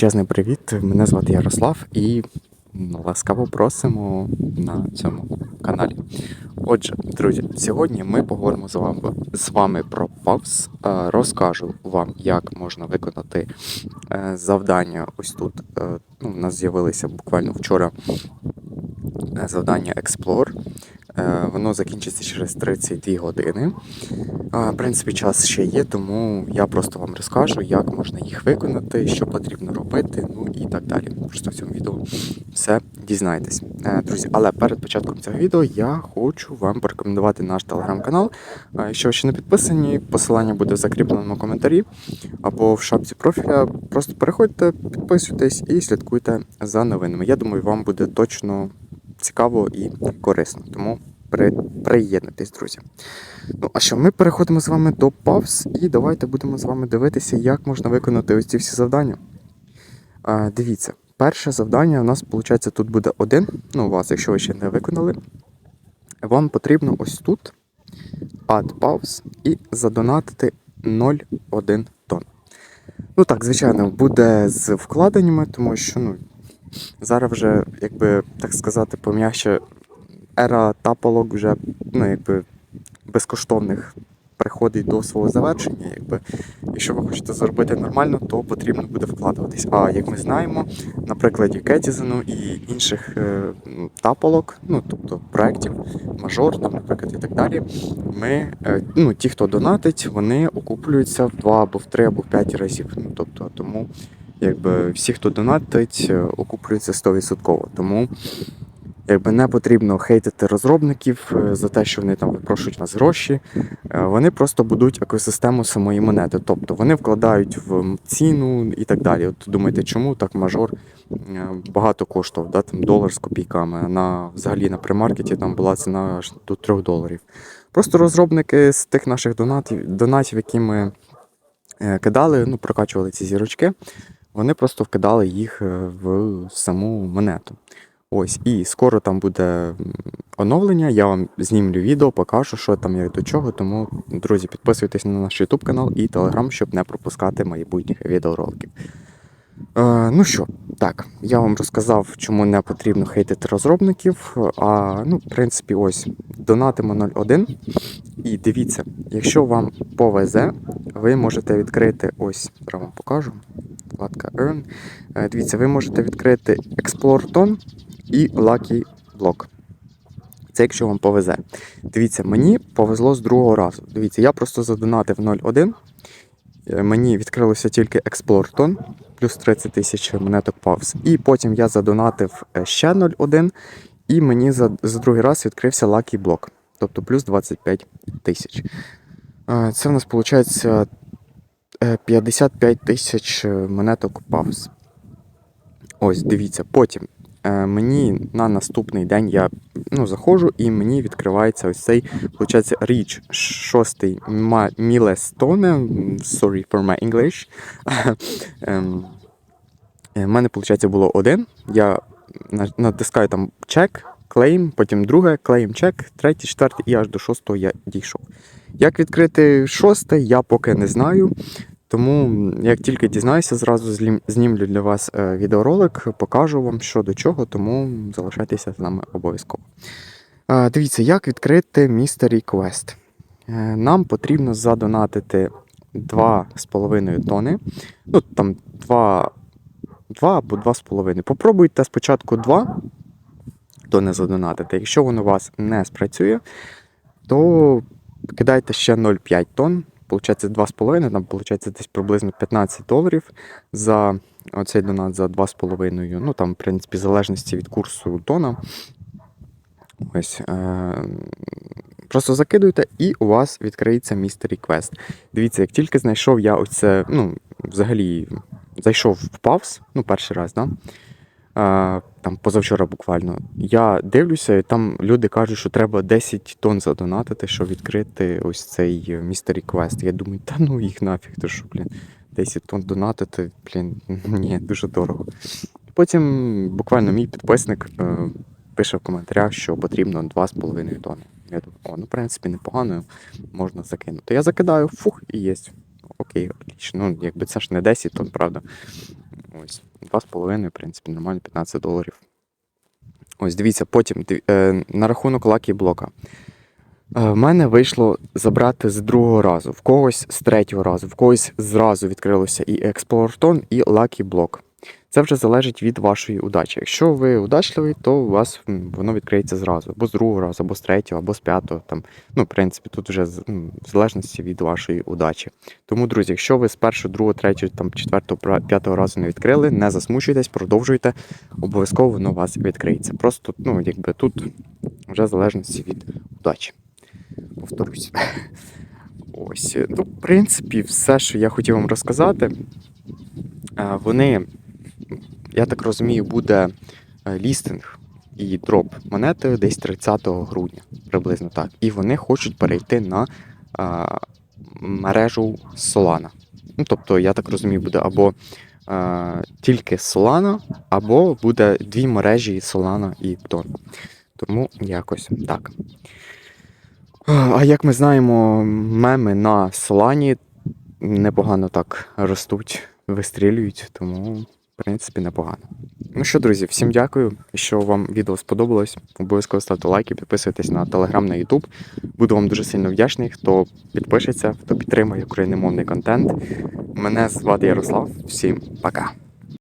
Чесний привіт, мене звати Ярослав і ласкаво просимо на цьому каналі. Отже, друзі, сьогодні ми поговоримо з вами, з вами про PAVS. Е, Розкажу вам, як можна виконати е, завдання ось тут. Е, Ну, у нас з'явилися буквально вчора завдання Explore. Е, Воно закінчиться через 32 години. В принципі, час ще є, тому я просто вам розкажу, як можна їх виконати, що потрібно робити, ну і так далі. Просто в цьому відео все дізнаєтесь. Е, Друзі, але перед початком цього відео я хочу вам порекомендувати наш телеграм-канал. Е, Якщо ви ще не підписані, посилання буде в закріпленому коментарі або в шапці профіля. Просто переходьте, підписуйтесь і слідкуйте за новинами. Я думаю, вам буде точно цікаво і корисно. Тому при... приєднуйтесь, друзі. Ну, а що ми переходимо з вами до павз, і давайте будемо з вами дивитися, як можна виконати ось ці всі завдання. А, дивіться, перше завдання у нас, виходить, тут буде один. Ну, у вас, якщо ви ще не виконали, вам потрібно ось тут add pause і задонатити 0,1 тонн. Ну так, звичайно, буде з вкладеннями, тому що ну, зараз вже, якби так сказати, пом'якше ера тапалок вже ну, якби, безкоштовних приходить до свого завершення. Якби. Якщо ви хочете заробити нормально, то потрібно буде вкладуватись. А як ми знаємо, на прикладі Кетізену і інших е, тапалок, ну тобто проєктів, мажор, там, наприклад, і так далі, ми, е, ну, ті, хто донатить, вони окуплюються в два або в три, або в п'ять разів. Ну, тобто, тому якби всі, хто донатить, е, окуплюються 100%. Тому якби не потрібно хейтити розробників е, за те, що вони там випрошують у нас гроші. Е, Вони просто будуть екосистему самої монети. Тобто вони вкладають в ціну і так далі. От думаєте, чому так мажор е, багато коштував, да, там долар з копійками. На взагалі на примаркеті там була ціна аж до 3 доларів. Просто розробники з тих наших донатів, донатів, які ми кидали, ну, прокачували ці зірочки, вони просто вкидали їх в саму монету. Ось, і скоро там буде оновлення. Я вам знімлю відео, покажу, що там як до чого. Тому, друзі, підписуйтесь на наш YouTube канал і Telegram, щоб не пропускати майбутніх відеороликів. Е, ну що, так, я вам розказав, чому не потрібно хейтити розробників. А ну, в принципі, ось донатимо 0.1. І дивіться, якщо вам повезе, ви можете відкрити ось, зараз вам покажу. Earn. Е, Дивіться, ви можете відкрити Explore Ton і Lucky Block. Це якщо вам повезе. Дивіться, мені повезло з другого разу. Дивіться, я просто задонатив 0.1. Е, Мені відкрилося тільки Explore плюс 30 тисяч монеток павз. І потім я задонатив е, ще 0.1, і мені за, за другий раз відкрився Lucky Block, тобто плюс 25 тисяч. Е, Це в нас виходить 55 тисяч монеток павз. Ось, дивіться, потім мені на наступний день я ну, заходжу і мені відкривається ось цей, виходить, річ шостий Мілестоне. Sorry for my English. Ем, е, мене, виходить, було один. Я натискаю там чек, клейм, потім друге, клейм, чек, третій, четвертий і аж до шостого я дійшов. Як відкрити шосте, я поки не знаю. Тому, як тільки дізнаюся, зразу знімлю для вас е, відеоролик, покажу вам, що до чого, тому залишайтеся з нами обов'язково. Е, Дивіться, як відкрити Mystery Quest. Е, Нам потрібно задонатити 2,5 тони. Ну, там 2, 2 або 2,5. Попробуйте спочатку 2 тони задонатити. Якщо воно у вас не спрацює, то кидайте ще 0,5 тонн. Получається 2,5, там виходить десь приблизно 15 доларів за оцей донат за 2,5. Ну там, в принципі, в залежності від курсу тона. Ось. Е- просто закидуйте, і у вас відкриється Mystery Quest. Дивіться, як тільки знайшов я оце, ну, взагалі, зайшов в павс, ну, перший раз, да? Там позавчора буквально. Я дивлюся, і там люди кажуть, що треба 10 тонн задонатити, щоб відкрити ось цей Mystery Quest. Я думаю, та ну їх нафіг, то що, блін, 10 тонн донатити, блін, ні, дуже дорого. Потім буквально мій підписник е, пише в коментарях, що потрібно 2,5 тонни. Я думаю, о, ну в принципі непогано, можна закинути. Я закидаю, фух, і є. Окей, отлично. Ну, якби це ж не 10 тонн, правда. Ось, 2,5, в принципі, нормально, 15 доларів. Ось, дивіться, потім е, на рахунок лакі блока. Е, В мене вийшло забрати з другого разу, в когось з третього разу, в когось зразу відкрилося і Explorer і Block. Це вже залежить від вашої удачі. Якщо ви удачливий, то у вас воно відкриється зразу, або з другого разу, або з третього, або з п'ятого. Там, ну, в принципі, тут вже в залежності від вашої удачі. Тому, друзі, якщо ви з першого, другого, третього, там, четвертого, п'ятого разу не відкрили, не засмучуйтесь, продовжуйте, обов'язково воно у вас відкриється. Просто, ну, якби тут вже в залежності від удачі. Повторюсь. Ось, ну, в принципі, все, що я хотів вам розказати. Е, Вони, я так розумію, буде е, лістинг і дроп монети десь 30 грудня, приблизно так. І вони хочуть перейти на е, мережу Solana. Ну, тобто, я так розумію, буде або е, тільки Solana, або буде дві мережі Solana і Pton. Тому якось так. А як ми знаємо, меми на Solana непогано так ростуть, вистрілюють, тому, принципі, непогано. Ну що, друзі, всім дякую. що вам відео сподобалось, обов'язково ставте лайки, підписуйтесь на телеграм, на Ютуб. Буду вам дуже сильно вдячний, хто підпишеться, хто підтримує україномовний контент. Мене звати Ярослав. Всім пока.